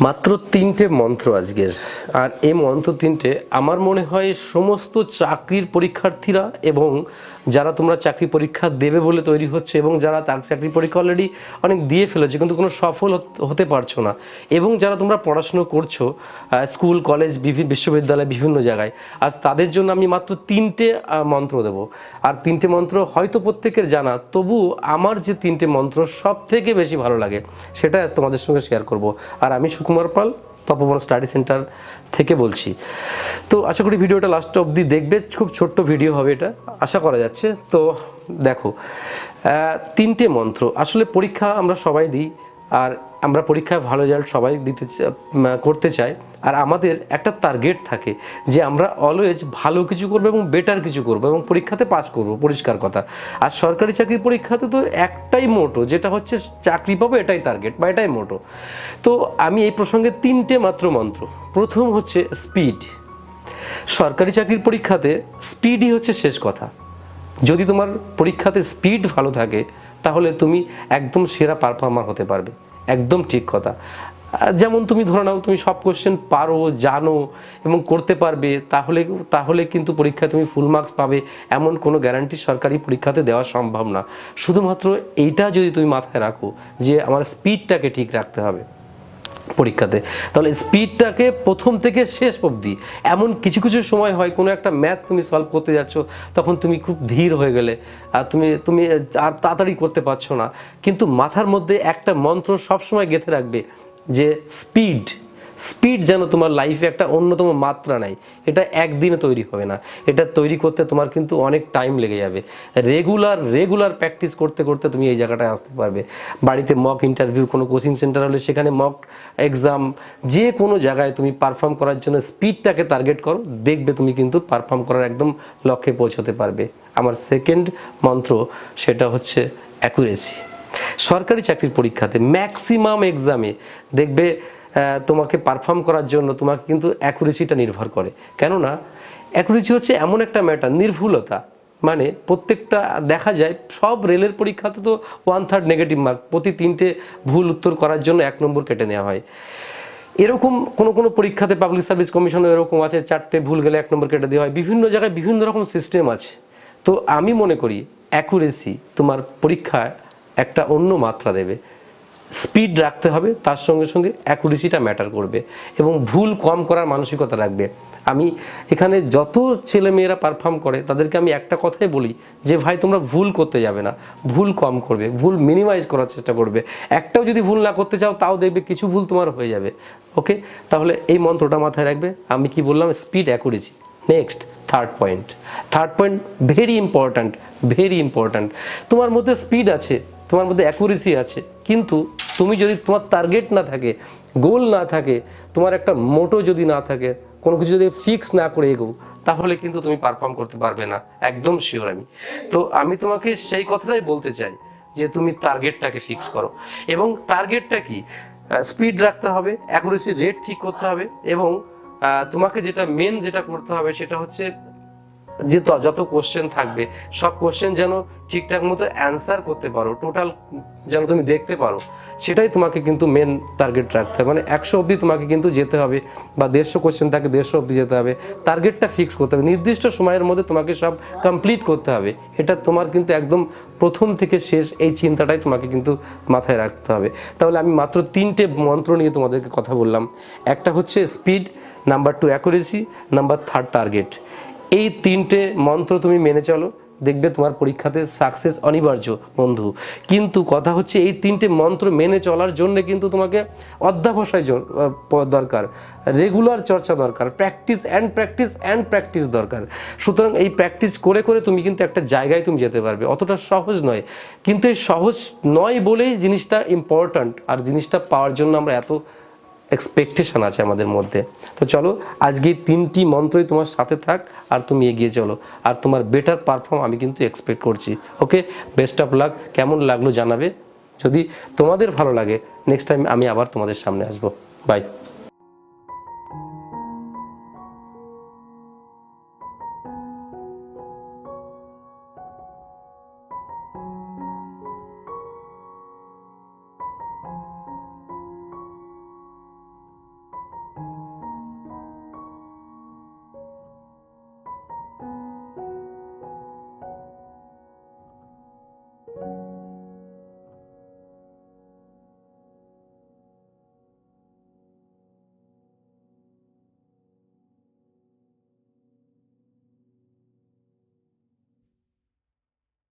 মাত্র তিনটে মন্ত্র আজকের। আর এই মন্ত্র তিনটে, আমার মনে হয় সমস্ত চাকরির পরীক্ষার্থীরা এবং যারা তোমরা চাকরি পরীক্ষা দেবে বলে তৈরি হচ্ছে এবং যারা তার চাকরি পরীক্ষা অলরেডি অনেক দিয়ে ফেলেছে, কিন্তু কোনো সফল হত- পারছ না। এবং যারা তোমরা পড়াশুনো করছ স্কুল কলেজ বিভিন্ন বিশ্ববিদ্যালয়, বিভিন্ন জায়গায়, আজ তাদের জন্য আমি মাত্র তিনটে মন্ত্র দেবো। আর তিনটে মন্ত্র হয়তো প্রত্যেকের জানা, তবু আমার যে তিনটে মন্ত্র সব থেকে বেশি ভালো লাগে সেটা আজ তোমাদের সঙ্গে শেয়ার করব। আর আমি সুকুমার পাল তপবন স্টাডি সেন্টার থেকে বলছি। তো আশা করি ভিডিওটা লাস্ট অবধি দেখবে, খুব ছোট্ট ভিডিও হবে এটা, আশা করা যাচ্ছে। তো দেখো তিনটে মন্ত্র। আসলে পরীক্ষা আমরা সবাই দিই আর আমরা পরীক্ষায় ভালো রেজাল্ট সবাই দিতে করতে চাই। আর আমাদের একটা টার্গেট থাকে যে আমরা অলওয়েজ ভালো কিছু করব এবং বেটার কিছু করব এবং পরীক্ষাতে পাস করব, পরিষ্কার কথা। আর সরকারি চাকরির পরীক্ষাতে তো একটাই মোটো যেটা হচ্ছে চাকরি পাবো এটাই টার্গেট বা এটাই মোটো তো আমি এই প্রসঙ্গে তিনটে মাত্র মন্ত্র। প্রথম হচ্ছে স্পিড সরকারি চাকরির পরীক্ষাতে স্পিডই হচ্ছে শেষ কথা। যদি তোমার পরীক্ষাতে স্পিড ভালো থাকে তাহলে তুমি একদম সেরা পারফর্মার হতে পারবে। একদম ঠিক কথা। যেমন তুমি ধরে নাও, তুমি সব কোশ্চেন পারো, জানো এবং করতে পারবে, তাহলে তাহলে কিন্তু পরীক্ষায় তুমি ফুল মার্কস পাবে। এমন কোনো গ্যারান্টি সরকারি পরীক্ষাতে দেওয়া সম্ভব না। শুধুমাত্র এইটা যদি তুমি মাথায় রাখো যে আমার স্পিডটাকে ঠিক রাখতে হবে। পরীক্ষাতে। তাহলে স্পিডটাকে প্রথম থেকে শেষ অবধি, এমন কিছু কিছু সময় হয়, কোনো একটা ম্যাথ তুমি সলভ করতে যাচ্ছ, তখন তুমি খুব ধীর হয়ে গেলে, আর তুমি তুমি আর তাড়াতাড়ি করতে পারছ না। কিন্তু মাথার মধ্যে একটা মন্ত্র সবসময় গেঁথে রাখবে যে স্পিড স্পিড যেন তোমার লাইফে একটা অন্যতম মাত্রা নাই এটা একদিনে তৈরি হবে না। এটা তৈরি করতে তোমার কিন্তু অনেক টাইম লেগে যাবে। রেগুলার রেগুলার প্র্যাকটিস করতে করতে তুমি এই জায়গাটায় আসতে পারবে। বাড়িতে মক ইন্টারভিউ কোনো কোচিং সেন্টার হলে সেখানে মক এক্সাম যে কোনো জায়গায় তুমি পারফর্ম করার জন্য স্পিডটাকে টার্গেট করো। দেখবে তুমি কিন্তু পারফর্ম করার একদম লক্ষ্যে পৌঁছতে পারবে। আমার সেকেন্ড মন্ত্র সেটা হচ্ছে অ্যাকুরেসি সরকারি চাকরির পরীক্ষাতে ম্যাক্সিমাম এক্সামে দেখবে তোমাকে পারফর্ম করার জন্য তোমাকে কিন্তু অ্যাকুরেসিটা নির্ভর করে। কেননা অ্যাকুরেসি হচ্ছে এমন একটা ম্যাটার নির্ভুলতা। মানে প্রত্যেকটা, দেখা যায় সব রেলের পরীক্ষাতে তো ওয়ান থার্ড নেগেটিভ মার্ক প্রতি তিনটে ভুল উত্তর করার জন্য এক নম্বর কেটে নেওয়া হয়। এরকম কোনো কোনো পরীক্ষাতে পাবলিক সার্ভিস কমিশনও এরকম আছে, চারটে ভুল গেলে এক নম্বর কেটে দেওয়া হয়। বিভিন্ন জায়গায় বিভিন্ন রকম সিস্টেম আছে। তো আমি মনে করি অ্যাকুরেসি তোমার পরীক্ষায় একটা অন্য মাত্রা দেবে। স্পিড রাখতে হবে, তার সঙ্গে সঙ্গে অ্যাকুরেসিটা ম্যাটার করবে এবং ভুল কম করার মানসিকতা রাখবে। আমি এখানে যত ছেলে মেয়েরা পারফর্ম করে, তাদেরকে আমি একটা কথাই বলি যে, ভাই, তোমরা ভুল করতে যাবে না। ভুল কম করবে, ভুল মিনিমাইজ করার চেষ্টা করবে। একটাও যদি ভুল না করতে চাও, তাও দেখবে কিছু ভুল তোমার হয়ে যাবে। ওকে? তাহলে এই মন্ত্রটা মাথায় রাখবে। আমি কি বললাম? Speed, accuracy. Next third point third point very important very important তোমার মধ্যে স্পিড আছে। তোমার মধ্যে অ্যাকুরেসি আছে। কিন্তু তুমি যদি তোমার টার্গেট না থাকে গোল না থাকে, তোমার একটা মোটো যদি না থাকে, কোনো কিছু যদি ফিক্স না করে এগো তাহলে কিন্তু তুমি পারফর্ম করতে পারবে না। একদম শিওর আমি। তো আমি তোমাকে সেই কথাটাই বলতে চাই যে তুমি টার্গেটটাকে ফিক্স করো। এবং টার্গেটটা কি? স্পিড রাখতে হবে অ্যাকুরেসি রেট ঠিক করতে হবে এবং তোমাকে যেটা মেন যেটা করতে হবে সেটা হচ্ছে যে যত কোশ্চেন থাকবে, সব কোশ্চেন যেন ঠিকঠাক মতো অ্যান্সার করতে পারো টোটাল যেন তুমি দেখতে পারো, সেটাই তোমাকে কিন্তু মেন টার্গেট রাখতে হবে। মানে একশো অবধি তোমাকে কিন্তু যেতে হবে, বা দেড়শো কোশ্চেন থাকে, দেড়শো অবধি যেতে হবে। টার্গেটটা ফিক্স করতে হবে। নির্দিষ্ট সময়ের মধ্যে তোমাকে সব কমপ্লিট করতে হবে। এটা তোমার কিন্তু একদম প্রথম থেকে শেষ এই চিন্তাটাই তোমাকে কিন্তু মাথায় রাখতে হবে। তাহলে আমি মাত্র তিনটে মন্ত্র নিয়ে তোমাদেরকে কথা বললাম। একটা হচ্ছে speed number two accuracy number third target এই তিনটে মন্ত্র তুমি মেনে চলো, দেখবে তোমার পরীক্ষাতে সাকসেস অনিবার্য, বন্ধু। কিন্তু কথা হচ্ছে এই তিনটে মন্ত্র মেনে চলার জন্য কিন্তু তোমাকে অধ্যাবসায় দরকার রেগুলার চর্চা দরকার practice and practice and practice দরকার। সুতরাং এই প্র্যাকটিস করে করে তুমি কিন্তু একটা জায়গায় তুমি যেতে পারবে, অতটা সহজ নয়। কিন্তু এই সহজ নয় বলেই জিনিসটা ইম্পর্ট্যান্ট আর জিনিসটা পাওয়ার জন্য আমরা এত এক্সপেকটেশন আছে আমাদের মধ্যে। তো চলো, আজকে তিনটি মন্ত্রই তোমার সাথে থাক আর তুমি এগিয়ে চলো। আর তোমার বেটার পারফর্ম আমি কিন্তু এক্সপেক্ট করছি ওকে বেস্ট অফ লাক কেমন লাগল জানাবে? যদি তোমাদের ভালো লাগে নেক্সট টাইম আমি আবার তোমাদের সামনে আসব। বাই